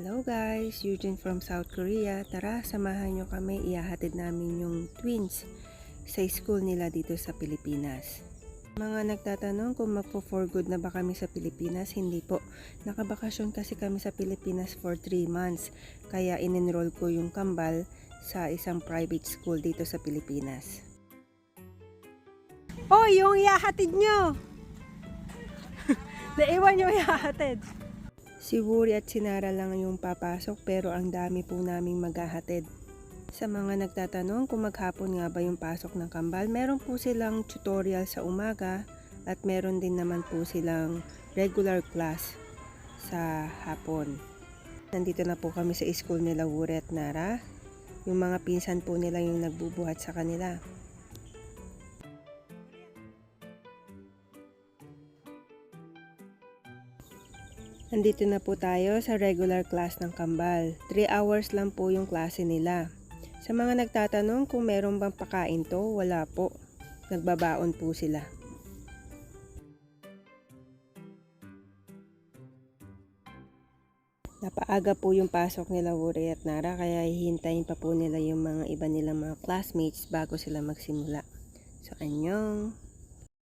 Hello guys, Eugene from South Korea. Tara, samahan nyo kami. Iyahatid namin yung twins sa school nila dito sa Pilipinas. Mga nagtatanong kung magpo for good na ba kami sa Pilipinas, hindi po. Nakabakasyon kasi kami sa Pilipinas for 3 months. Kaya in-enroll ko yung kambal sa isang private school dito sa Pilipinas. Oh, yung ihahatid nyo. Naiwan yung ihahatid. Si Wuri at si Nara lang yung papasok pero ang dami po naming maghahatid. Sa mga nagtatanong kung maghapon nga ba yung pasok ng kambal, meron po silang tutorial sa umaga at meron din naman po silang regular class sa hapon. Nandito na po kami sa school nila Wuri at Nara. Yung mga pinsan po nila yung nagbubuhat sa kanila. Nandito na po tayo sa regular class ng kambal. 3 hours lang po yung klase nila. Sa mga nagtatanong kung meron bang pakain to, wala po. Nagbabaon po sila. Napaaga po yung pasok nila Wuri at Nara kaya hihintayin pa po nila yung mga iba nilang mga classmates bago sila magsimula. So, anyong!